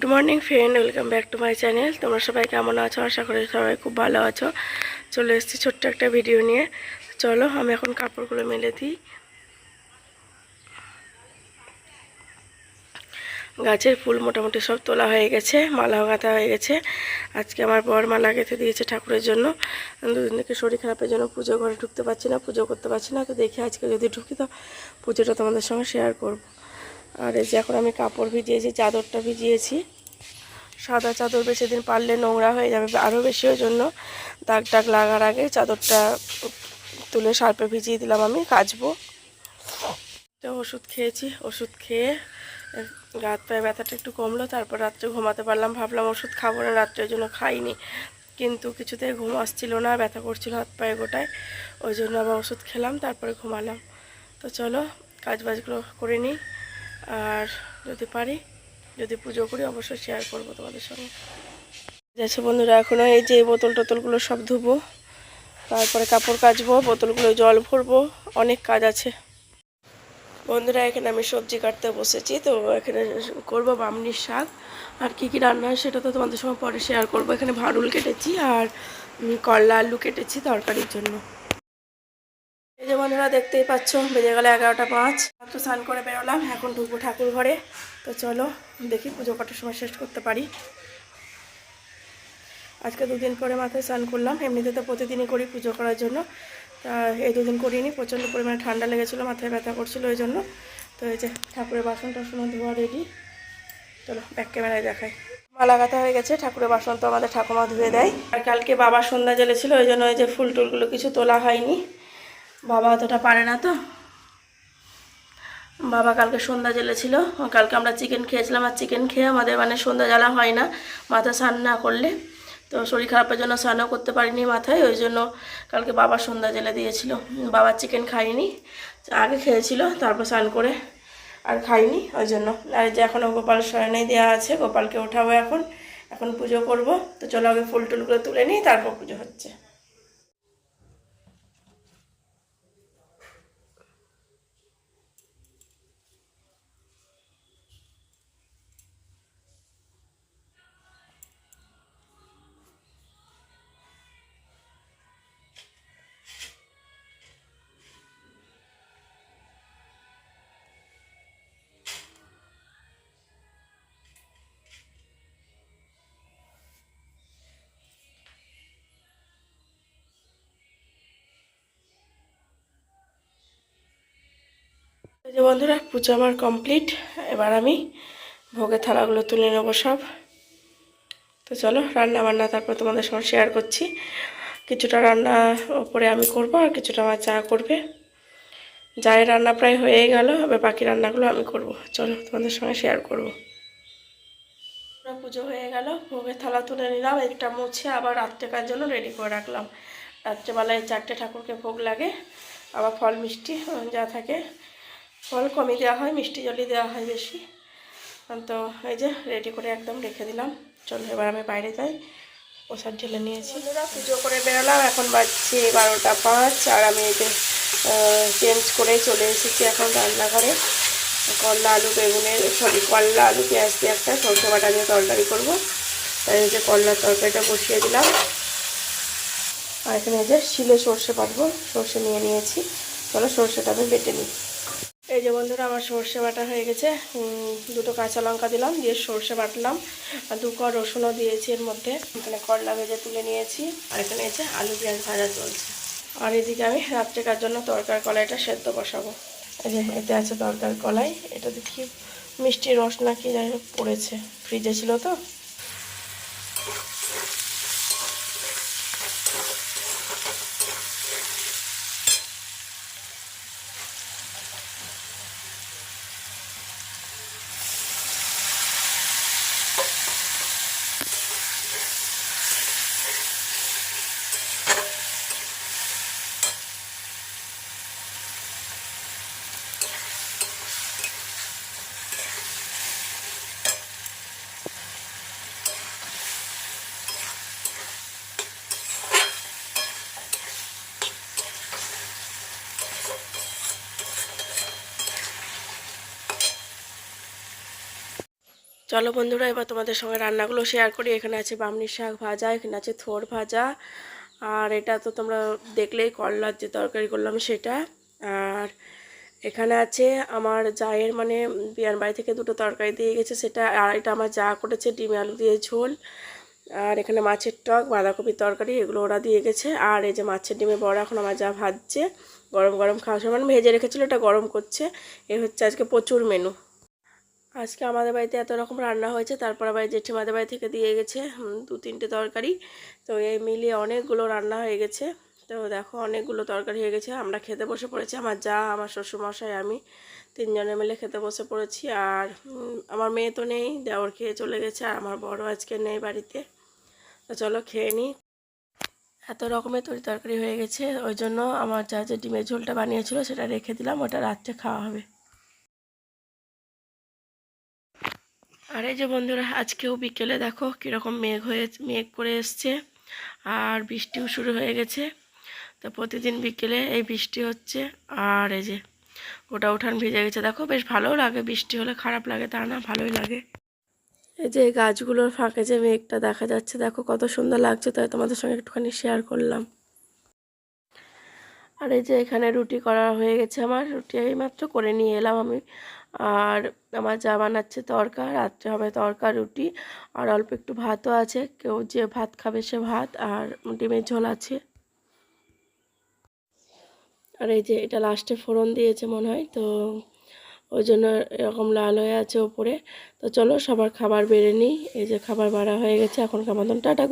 Good morning friend welcome back to my channel তোমরা সবাই কেমন আছো? আশা করি সবাই খুব ভালো আছো। চলে এসেছি ছোট্ট একটা ভিডিও নিয়ে। চলো, আমি এখন কাপড়গুলো মেলে দিই। গাছের ফুল মোটামুটি সব তোলা হয়ে গেছে, মালাও গাঁথা হয়ে গেছে। আজকে আমার বর মালা গেঁথে দিয়েছে ঠাকুরের জন্য। দুদিন থেকে শরীর খারাপের জন্য পুজো ঘরে ঢুকতে পারছি না, পুজো করতে পারছি না। তো দেখি আজকে যদি ঢুকি তো পুজোটা তোমাদের সঙ্গে শেয়ার করব। আর এই যে এখন আমি কাপড় ভিজিয়েছি, চাদরটা ভিজিয়েছি। সাদা চাদর বেশি দিন পারলে নোংরা হয়ে যাবে আরও বেশি ওই জন্য দাগ টাগ লাগার আগে চাদরটা তুলে সার্পে ভিজিয়ে দিলাম আমি, কাচবো। তো ওষুধ খেয়েছি, ওষুধ খেয়ে রাত পায়ে ব্যথাটা একটু কমলো, তারপর রাত্রে ঘুমাতে পারলাম, ভাবলাম ওষুধ খাব না, রাত্রে ওই জন্য খাইনি। কিন্তু কিছুতে ঘুম আসছিল না, ব্যথা করছিল হাত পায়ে গোটায়, ওই জন্য আবার ওষুধ খেলাম, তারপরে ঘুমালাম। তো চলো কাজ বাজগুলো করে নিই। আর যদি পারি, যদি পুজো করি, অবশ্যই শেয়ার করব তোমাদের সঙ্গে। যাচ্ছে বন্ধুরা এখনও এই যে বোতল টোতলগুলো সব ধুবো, তারপরে কাপড় কাচবো, বোতলগুলো জল ভরবো, অনেক কাজ আছে। বন্ধুরা, এখানে আমি সবজি কাটতে বসেছি, তো এখানে করব বামনির শাক। আর কি কি রান্না হয় সেটা তো তোমাদের সঙ্গে পরে শেয়ার করব। এখানে ভারুল কেটেছি আর করলা আলু কেটেছি তরকারির জন্য। এই যে বন্ধুরা দেখতেই পাচ্ছ, বেজে গেলে এগারোটা পাঁচ। একটু স্নান করে বেরোলাম, এখন ঢুকবো ঠাকুর ঘরে। তো চলো, দেখি পুজো কটার সময় শেষ করতে পারি। আজকে দুদিন পরে মাথায় স্নান করলাম, এমনিতে তো প্রতিদিনই করি পুজো করার জন্য। তা এই দুদিন করিনি, প্রচণ্ড পরিমাণে ঠান্ডা লেগেছিলো, মাথায় ব্যথা করছিল ওই জন্য। তো এই যে ঠাকুরের বাসন টাসন ধোয়া রেডি। চলো, ব্যাক ক্যামেরায় দেখাই। মালা গাঁথা হয়ে গেছে, ঠাকুরের বাসন তো আমাদের ঠাকুমা ধুয়ে দেয়। আর কালকে বাবা সন্ধ্যা জ্বেলেছিল, ওই জন্য ওই যে ফুল টুলগুলো কিছু তোলা হয়নি। বাবা অতটা পারে না তো। বাবা কালকে সন্ধ্যা জ্বেলেছিল কালকে আমরা চিকেন খেয়েছিলাম আর চিকেন খেয়ে আমাদের মানে সন্ধ্যা জ্বালা হয় না। মাথা স্নান না করলে। তো শরীর খারাপের জন্য স্নানও করতে পারিনি মাথায়। ওই জন্য কালকে বাবা সন্ধ্যা জেলে দিয়েছিল। বাবা চিকেন খাইনি আগে খেয়েছিল, তারপর স্নান করে আর খাইনি ওই জন্য। আর যে এখনও গোপাল শয়নে দেওয়া আছে, গোপালকে ওঠাবো এখন। এখন পুজো করব। তো চলো আগে ফুল টুলগুলো তুলে নিই, তারপর পুজো হচ্ছে। যে বন্ধুরা, পুজো আমার কমপ্লিট এবার আমি ভোগের থালাগুলো তুলে নেব সব। তো চলো রান্না বান্না তারপর তোমাদের সঙ্গে শেয়ার করছি। কিছুটা রান্না ওপরে আমি করব আর কিছুটা আমার চা করবে। যাই রান্না প্রায় হয়ে গেল, এবার বাকি রান্নাগুলো আমি করব। চলো, তোমাদের সঙ্গে শেয়ার করব। পুজো হয়ে গেল, ভোগের থালা তুলে নিলাম, একটা মুছে আবার রাত্রেকার জন্য রেডি করে রাখলাম। রাত্রেবেলায় চারটে ঠাকুরকে ভোগ লাগে, আবার ফল মিষ্টি, যা থাকে। ফল কমই দেওয়া হয়, মিষ্টি জলই দেওয়া হয় বেশি। তো এই যে রেডি করে একদম রেখে দিলাম। চলো এবার আমি বাইরে যাই। প্রসাদ ঢেলে নিয়েছি। পুজো করে বেরোলাম। এখন বাজছে বারোটা পাঁচ আর আমি এই যে চেঞ্জ করে চলে এসেছি এখন রান্নাঘরে। করলা আলু, বেগুনের, সরি করলা আলু, পেঁয়াজ দিয়ে একটা সরষে বাটা দিয়ে তরকারি করব। তাই এই যে করলার তরকারিটা বসিয়ে দিলাম। আর এখানে এই যে শিলে সর্ষে বাটবো সর্ষে নিয়ে নিয়েছি। চলো সর্ষেটা আমি বেটে নিই। এই যে বন্ধুরা, আমার সর্ষে বাটা হয়ে গেছে। দুটো কাঁচা লঙ্কা দিলাম, দিয়ে সর্ষে বাটলাম। আর দু কর রসুনও দিয়েছি এর মধ্যে। এখানে করলা ভেজে তুলে নিয়েছি, আর এখানে যে আলু পেঁয়াজ ভাজা চলছে। আর এদিকে আমি রাত্রেকার জন্য তরকার কলাইটা সেদ্ধ বসাবো। এই যে, এতে আছে তরকার কলাই। এটা দেখি মিষ্টি রস নাকি যাই হোক পড়েছে। ফ্রিজে ছিল তো। চলো বন্ধুরা, এবার তোমাদের সঙ্গে রান্নাগুলো শেয়ার করি। এখানে আছে বামনি শাক ভাজা, এখানে আছে থোর ভাজা, আর এটা তো তোমরা দেখলেই করলার যে তরকারি করলাম সেটা। আর এখানে আছে আমার জায়ের মানে বিয়ান বাড়ি থেকে দুটো তরকারি দিয়ে গেছে, সেটা আর এটা আমার যা করেছে, ডিম, আলু দিয়ে ঝোল। আর এখানে মাছের টক, বাঁধাকপির তরকারি, এগুলো ওরা দিয়ে গেছে। আর এই যে মাছের ডিমে বড় এখন আমার যা ভাজছে, গরম গরম খাওয়ার সময়। মানে ভেজে রেখেছিলো, এটা গরম করছে। এ হচ্ছে আজকে প্রচুর মেনু আজকে আমাদের বাড়িতে এত রকম রান্না হয়েছে, তারপর আবার জেঠিমাদের বাড়ি থেকে দিয়ে গেছে দু তিনটে তরকারি। তো এই মিলিয়ে অনেকগুলো রান্না হয়ে গেছে। তো দেখো, অনেকগুলো তরকারি হয়ে গেছে। আমরা খেতে বসে পড়েছি, আমার যা, আমার শ্বশুরমশাই, আমি তিনজনে মিলে খেতে বসে পড়েছি। আর আমার মেয়ে তো নেই, দেওর খেয়ে চলে গেছে, আর আমার বড় আজকে নেই বাড়িতে। তো চলো খেয়ে নিই এত রকমের তরি তরকারি হয়ে গেছে, ওই জন্য আমার যা, যে ডিমের ঝোলটা বানিয়েছিল, সেটা রেখে দিলাম, ওটা রাত্রে খাওয়া হবে। আর এই যে বন্ধুরা, আজকেও বিকেলে দেখো কীরকম মেঘ হয়ে, মেঘ করে এসছে আর বৃষ্টিও শুরু হয়ে গেছে। তো প্রতিদিন বিকেলে এই বৃষ্টি হচ্ছে আর এই যে গোটা উঠান ভিজে গেছে। দেখো বেশ ভালোও লাগে, বৃষ্টি হলে খারাপ লাগে, তা না, ভালোই লাগে। এই যে গাছগুলোর ফাঁকে যে মেঘটা দেখা যাচ্ছে, দেখো কত সুন্দর লাগছে, তাই তোমাদের সঙ্গে একটুখানি শেয়ার করলাম। আর এই যে এখানে রুটি করা হয়ে গেছে আমার, রুটি এই মাত্র করে নিয়ে এলাম আমি। আর আমার যা বানাচ্ছে তরকা রাত্রে হবে তরকা রুটি, আর অল্প একটু ভাতও আছে। কেউ যে ভাত খাবে সে ভাত, আর ডিমের ঝোল আছে। আর এই যে এটা লাস্টে ফোড়ন দিয়েছে মনে হয়, তো ওই জন্য এরকম লাল হয়ে আছে ওপরে। তো চলো সবার খাবার বেড়ে নিই। এই যে খাবার বাড়া হয়ে গেছে এখন খাবার টাটা